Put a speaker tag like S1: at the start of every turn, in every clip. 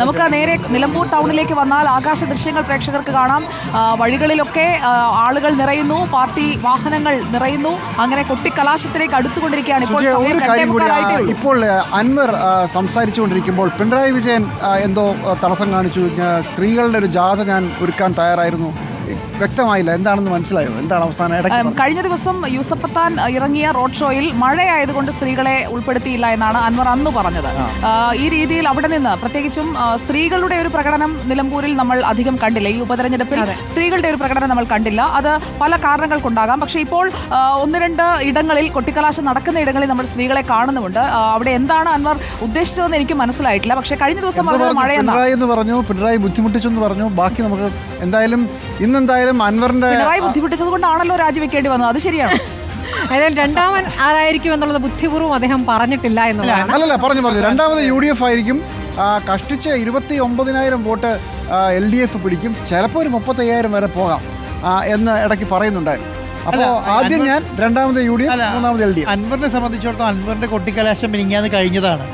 S1: നമുക്ക് നേരെ നിലമ്പൂർ ടൗണിലേക്ക് വന്നാൽ ആകാശ ദൃശ്യങ്ങൾ പ്രേക്ഷകർക്ക് കാണാം. വഴികളിലൊക്കെ ആളുകൾ നിറയുന്നു പാർട്ടി വാഹനങ്ങൾ നിറയുന്നു. അങ്ങനെ കൊട്ടിക്കലാശത്തിലേക്ക് അടുത്തുകൊണ്ടിരിക്കുകയാണ്. ഇപ്പോൾ
S2: ഒരു കാര്യം കൂടി. ഇപ്പോൾ അൻവർ സംസാരിച്ചുകൊണ്ടിരിക്കുമ്പോൾ പിണറായി വിജയൻ എന്തോ തടസ്സം കാണിച്ചു. സ്ത്രീകളുടെ ഒരു ജാഥ ഞാൻ ഒരുക്കാൻ തയ്യാറായിരുന്നു. വ്യക്തമായില്ല. എന്താണെന്ന് മനസ്സിലായോ? എന്താണ് അവസാനം ഇടയ്ക്ക്
S1: കഴിഞ്ഞ ദിവസം യൂസഫത്താൻ ഇറങ്ങിയ റോഡ് ഷോയിൽ മഴയായതുകൊണ്ട് സ്ത്രീകളെ ഉൾപ്പെടുത്തിയില്ല എന്നാണ് അൻവർ അന്ന് പറഞ്ഞത്. ഈ രീതിയിൽ അവിടെ നിന്ന് പ്രത്യേകിച്ചും സ്ത്രീകളുടെ ഒരു പ്രകടനം നിലമ്പൂരിൽ നമ്മൾ അധികം കണ്ടില്ല. ഈ ഉപതെരഞ്ഞെടുപ്പിൽ സ്ത്രീകളുടെ ഒരു പ്രകടനം നമ്മൾ കണ്ടില്ല. അത് പല കാരണങ്ങൾ കൊണ്ടാകാം പക്ഷേ ഇപ്പോൾ ഒന്ന് രണ്ട് ഇടങ്ങളിൽ കൊട്ടിക്കലാശം നടക്കുന്ന ഇടങ്ങളിൽ നമ്മൾ സ്ത്രീകളെ കാണുന്നുമുണ്ട്. അവിടെ എന്താണ് അൻവർ ഉദ്ദേശിച്ചതെന്ന് എനിക്ക് മനസ്സിലായിട്ടില്ല. പക്ഷേ കഴിഞ്ഞ ദിവസം പറഞ്ഞത്
S2: എന്ന് പറഞ്ഞു പിണറായി ബുദ്ധിമുട്ടിച്ചു എന്ന് പറഞ്ഞു. ബാക്കി നമുക്ക് എന്തായാലും ഇന്നെന്തായാലും അൻവറിന്റെ
S1: പിണറായി ബുദ്ധിമുട്ടിച്ചത് കൊണ്ടാണല്ലോ രാജിവെക്കേണ്ടി വന്നത്. അത് ശരിയാണ്.
S3: ഏതായാലും രണ്ടാമൻ ആരായിരിക്കും എന്നുള്ളത് ബുദ്ധിപൂർവം അദ്ദേഹം പറഞ്ഞിട്ടില്ല എന്നുള്ളതാണ്.
S2: അല്ലല്ല പറഞ്ഞു പറഞ്ഞു. രണ്ടാമത് യു ഡി എഫ് ആയിരിക്കും. കഷ്ടിച്ച് ഇരുപത്തി ഒമ്പതിനായിരം വോട്ട് എൽ ഡി എഫ് പിടിക്കും. ചിലപ്പോൾ ഒരു മുപ്പത്തയ്യായിരം വരെ പോകാം എന്ന് ഇടയ്ക്ക് പറയുന്നുണ്ടായിരുന്നു. അപ്പോൾ ആദ്യം ഞാൻ രണ്ടാമത് യു ഡി എഫ് മൂന്നാമത് എൽ ഡി എഫ്.
S4: അൻവറിനെ സംബന്ധിച്ചിടത്തോളം അൻവറിന്റെ കൊട്ടിക്കലാശം മിനിങ്ങാന്ന് കഴിഞ്ഞതാണ്.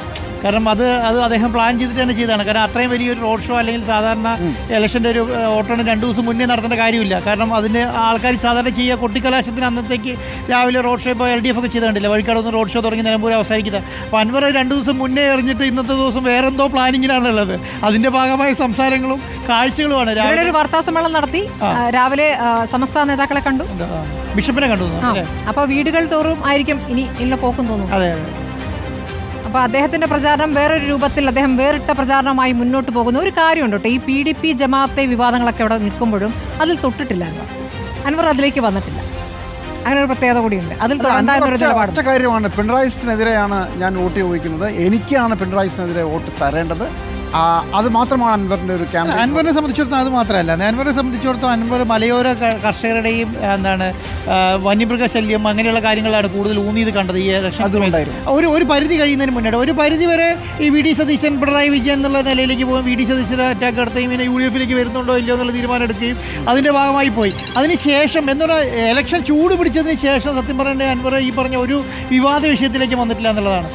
S4: കാരണം അത് അത് അദ്ദേഹം പ്ലാൻ ചെയ്തിട്ട് തന്നെ ചെയ്തതാണ്. കാരണം അത്രയും വലിയൊരു റോഡ് ഷോ അല്ലെങ്കിൽ സാധാരണ ഇലക്ഷന്റെ ഒരു വോട്ടെണ്ണം രണ്ട് ദിവസം മുന്നേ നടത്തേണ്ട കാര്യമില്ല. കാരണം അതിന് ആൾക്കാർ സാധാരണ ചെയ്യുക കൊട്ടിക്കലാശത്തിന് അന്നത്തേക്ക് രാവിലെ റോഡ് ഷോ ഇപ്പോൾ എൽ ഡി എഫ് ഒക്കെ ചെയ്ത് കണ്ടില്ല വഴിക്കടന്ന് റോഡ് ഷോ തുടങ്ങി നിലമ്പൂർ അവസാനിക്കുന്നത് അപ്പോൾ അൻവർ രണ്ട് ദിവസം മുന്നേ എറിഞ്ഞിട്ട് ഇന്നത്തെ ദിവസം വേറെന്തോ പ്ലാനിങ്ങിലാണുള്ളത്. അതിന്റെ ഭാഗമായ സംസാരങ്ങളും കാഴ്ചകളുമാണ്. രാവിലെ
S3: ഒരു വാർത്താ സമ്മേളനം നടത്തി. രാവിലെ സംസ്ഥാന സമസ്ത നേതാക്കളെ കണ്ടു.
S4: ബിഷപ്പിനെ കണ്ടു
S3: അപ്പോൾ വീടുകൾ തോറും ആയിരിക്കും ഇനി ഇല്ല പോക്കും തോന്നുന്നു.
S4: അതെ.
S3: അപ്പൊ അദ്ദേഹത്തിന്റെ പ്രചാരണം വേറൊരു രൂപത്തിൽ അദ്ദേഹം വേറിട്ട പ്രചാരണമായി മുന്നോട്ട് പോകുന്ന. ഒരു കാര്യമുണ്ട് കേട്ടോ ഈ പി ഡി പി ജമാഅത്തെ വിവാദങ്ങളൊക്കെ അവിടെ നിൽക്കുമ്പോഴും അതിൽ തൊട്ടിട്ടില്ല അൻവർ അൻവർ അതിലേക്ക് വന്നിട്ടില്ല. അങ്ങനെ ഒരു പ്രത്യേകത കൂടിയുണ്ട്. അതിൽ
S2: ഒറ്റ- കാര്യമാണ്. പിണറായിസിനെതിരെയാണ് ഞാൻ വോട്ട് ചോദിക്കുന്നത്. എനിക്കാണ് പിണറായിസിനെതിരെ വോട്ട് തരേണ്ടത്. അത് മാത്രമാണ് അൻവറിന്റെ ഒരു ക്യാമ്പ്
S4: അൻവറിനെ സംബന്ധിച്ചിടത്തോളം അത് മാത്രമല്ല. അൻവറിനെ സംബന്ധിച്ചിടത്തോളം അൻവർ മലയോര കർഷകരുടെയും എന്താണ് വന്യമൃഗശല്യം വന്യമൃഗ ശല്യം അങ്ങനെയുള്ള കാര്യങ്ങളാണ് കൂടുതൽ ഊന്നിയത് കണ്ടത് ഈ ഇലക്ഷൻ. ഒരു ഒരു പരിധി കഴിയുന്നതിന് മുന്നേ ഒരു പരിധി വരെ ഈ വി ഡി സതീശൻ പിണറായി വിജയൻ എന്നുള്ള നിലയിലേക്ക് പോകും. വി ഡി സതീശൻ അറ്റാക്ക് നടത്തുകയും പിന്നെ യു ഡി എഫിലേക്ക് വരുന്നുണ്ടോ ഇല്ലയോ എന്നുള്ള തീരുമാനം എടുക്കുകയും അതിന്റെ ഭാഗമായി പോയി. അതിനുശേഷം എന്നുള്ള ഇലക്ഷൻ ചൂട് പിടിച്ചതിന് ശേഷം സത്യം പറയേണ്ട അൻവർ ഈ പറഞ്ഞ ഒരു വിവാദ വിഷയത്തിലേക്ക് വന്നിട്ടില്ല എന്നുള്ളതാണ്.